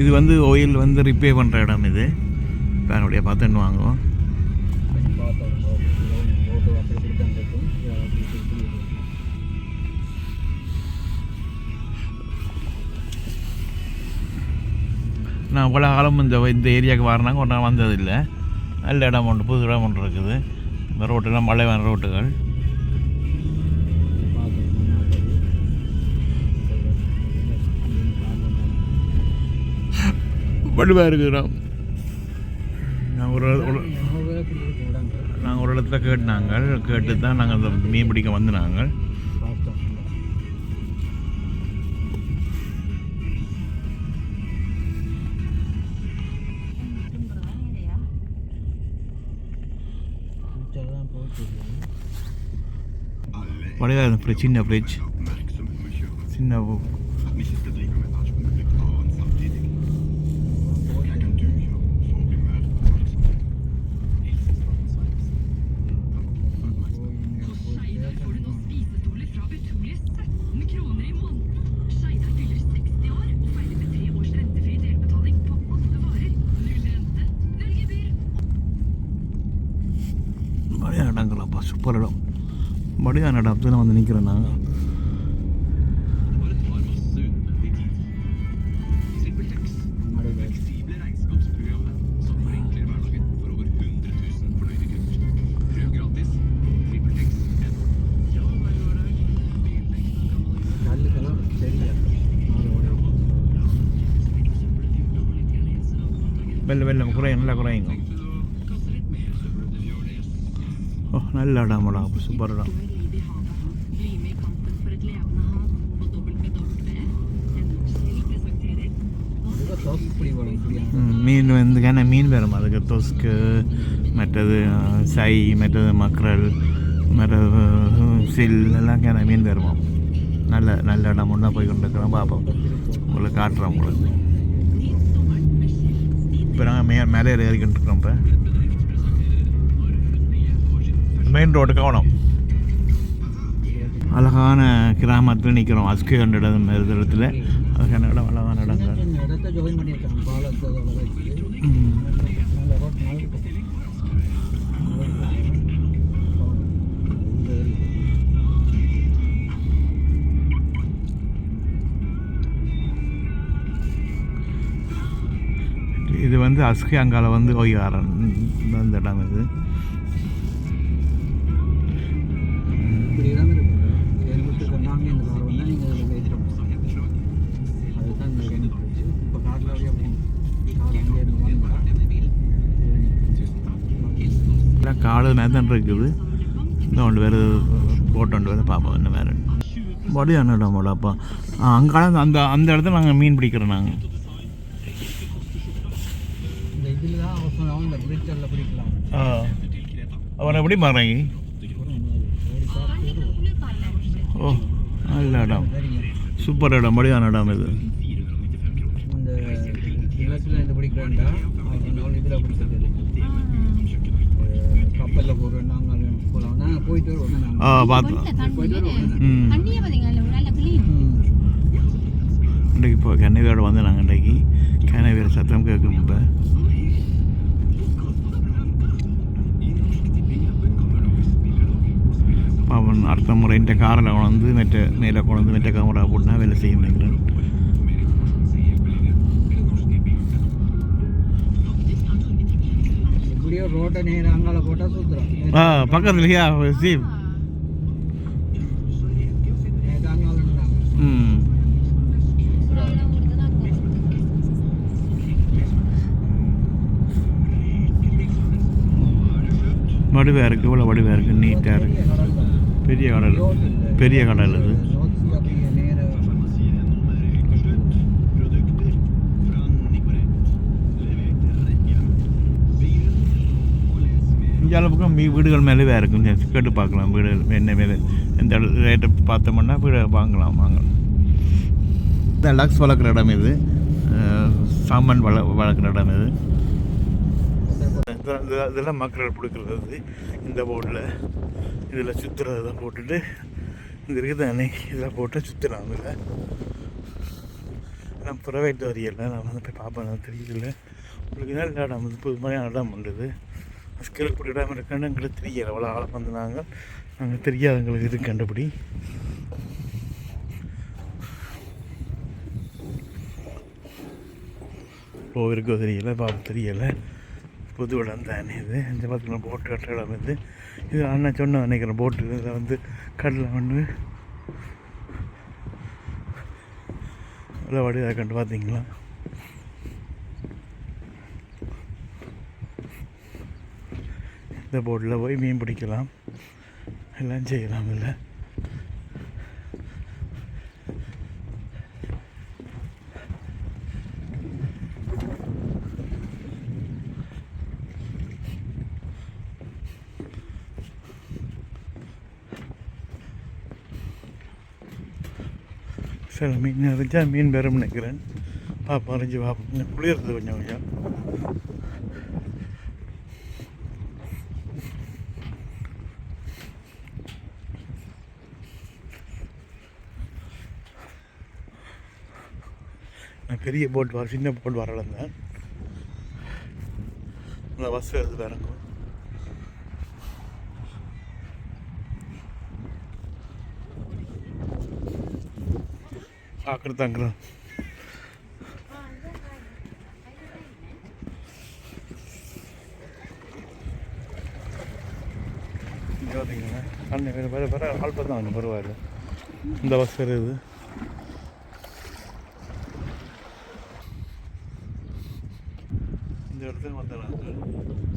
இது வந்து ஆயில் வந்து ரிப்பேர் பண்ணுற இடம் இது. பேனுடைய பார்த்துன்னு வாங்குவோம். நான் இவ்வளோ காலம் இந்த இந்த ஏரியாவுக்கு வரனாங்க ஒன்றா வந்ததில்லை. நல்ல இடம் ஒன்று புது இடம் ஒன்று இருக்குது. இந்த ரோட்டெல்லாம் மலைவான ரோட்டுகள் வலுவாக இருக்கிறோம் நான் ஒரு நாங்கள் ஒரு இடத்துல கேட்டாங்க கேட்டு தான் நாங்கள் அந்த மீன் பிடிக்க வந்து நாங்கள் இருந்த ஃப்ரிட்ஜ் சின்ன ஃப்ரிட்ஜ் சின்ன சூப்பர் இடம் படியான இடம் அப்படி வந்து நிற்கிறோம் நாங்கள் வெள்ள வெள்ளம் குறையும் நல்லா குறையுங்க நல்ல இடமாடா சூப்பர் இடம் மீன் வந்து ஏன்னா மீன் வரும் அதுக்கு தொஸ்க்கு மற்றது சை மற்றது மக்ரல் மற்றது சில் எல்லாம் கேன மீன் வருமா நல்ல நல்ல இடம் ஒன்றா போய் கொண்டு இருக்கிறோம் பார்ப்போம் உங்களுக்கு காட்டுறோம் உங்களுக்கு இப்போ நாங்கள் மே மேலே ஏறிக்கிட்டு இருக்கிறோம் இப்போ மெயின் ரோடு கவனம் அழகான கிராமத்தில் நிற்கிறோம். அஸ்கு கண்ட இடம் இடத்துல அழகான இடம் அழகான இடங்கள். இந்த. இது வந்து அஸ்கி அங்கால வந்து ஓய்வாரன் அந்த இடம் இது. காடு மாதிரி இருக்குது இந்த ஒன்று வேறு போட்டு ஒன்று வேறு பார்ப்போம் என்ன வேறு வடியான இடம் அப்போ அங்கே அந்த அந்த இடத்துல நாங்கள் மீன் பிடிக்கிறோம் நாங்கள் இந்த அவர் எப்படி மாறாங்க ஓ நல்ல இடம் சூப்பர் இடம் வடியான இடம் இது இந்த கிணத்துல இருந்து பிடிக்கிறேன்டா இதில் பிடிக்கிறது கப்பலில் போகிறோம் நாங்கள் போகலாம் நாங்கள் போயிட்டு வருவோம் ஆ போயிட்டு தண்ணியை இன்றைக்கு இப்போ கண்ணவேரோடு வந்து நாங்கள் இன்றைக்கு கண்ணவேர் சத்தம் கேட்கணும் இப்போ அவன் அடுத்த முறை இந்த காரில் அவன் வந்து மெட்ட மேலே கொண்டு வந்து மெட்ட கேமரா போட்டுனா வேலை செய்ய நினைக்கிறேன் ரோட்டை நேர் அங்கால போட்டால் சுற்றுறோம் ஆ பக்கத்துலையா சீப் ம். வடிவாக இருக்குது இவ்வளோ வடிவாக இருக்குது நீட்டாக இருக்குது பெரிய கடல் பெரிய கடல் அது. இந்த அளவுக்கு மீ வீடுகள் மேலே இருக்கும் ஜென்ஸ் கேட்டு பார்க்கலாம் வீடு என்ன மேலே எந்த ரேட்டை பார்த்தோம்னா வீடு வாங்கலாம் வாங்கலாம் இந்த லக்ஸ் வளர்க்குற இடம் இது சாமான் வள வளர்க்குற இடம் இது இதெல்லாம் மக்கள் பிடிக்கிறது இந்த போர்டில் இதில் சுற்றுறது தான் போட்டுட்டு இது இருக்குது தானே இதில் போட்டு சுற்றலாம் அதில் நான் ப்ரைவேட் வரியல நான் வந்து போய் பார்ப்பேன் எனக்கு தெரியல உங்களுக்கு என்ன இடம் வந்து புதுமையான இடம் பண்ணுறது ஸ்கில் இப்படி இடம் இருக்குன்னு எங்களுக்கு தெரியல அவ்வளோ ஆழம் வந்து நாங்கள் நாங்கள் தெரியாதவங்களுக்கு இது கண்டுபிடி. ஓ இருக்கோ தெரியல பாப்பு தெரியலை. புது இடம் தானே இது. இந்த பக்கத்தில் போட்டு கட்டுற இடம் இது. இது அண்ணன் சொன்ன நினைக்கிறேன் போட்டு இதில் வந்து கடலில் வந்து இல்லை வடிவாக கண்டு பார்த்தீங்களா இந்த போட்டில் போய் மீன் பிடிக்கலாம். எல்லாம் செய்யலாம் இல்லை. சில மீன் நிறைஞ்சா மீன் பெறும் நினைக்கிறேன். பாப்பா அரைஞ்சி பார்ப்போம் குளிர்றது கொஞ்சம் கொஞ்சம். பெரிய போட் வர சின்ன போட் வரலந்தேன் அந்த பஸ் வருது இறங்கும் பார்க்குறது தங்குறோம் பார்த்தீங்கன்னா அண்ணன் வேறு வேறு வேறு ஆல்பம் தான் பரவாயில்ல இந்த பஸ் வருது ಮಾಡ್ತಾನೆ ಮಾಡ್ತಾನೆ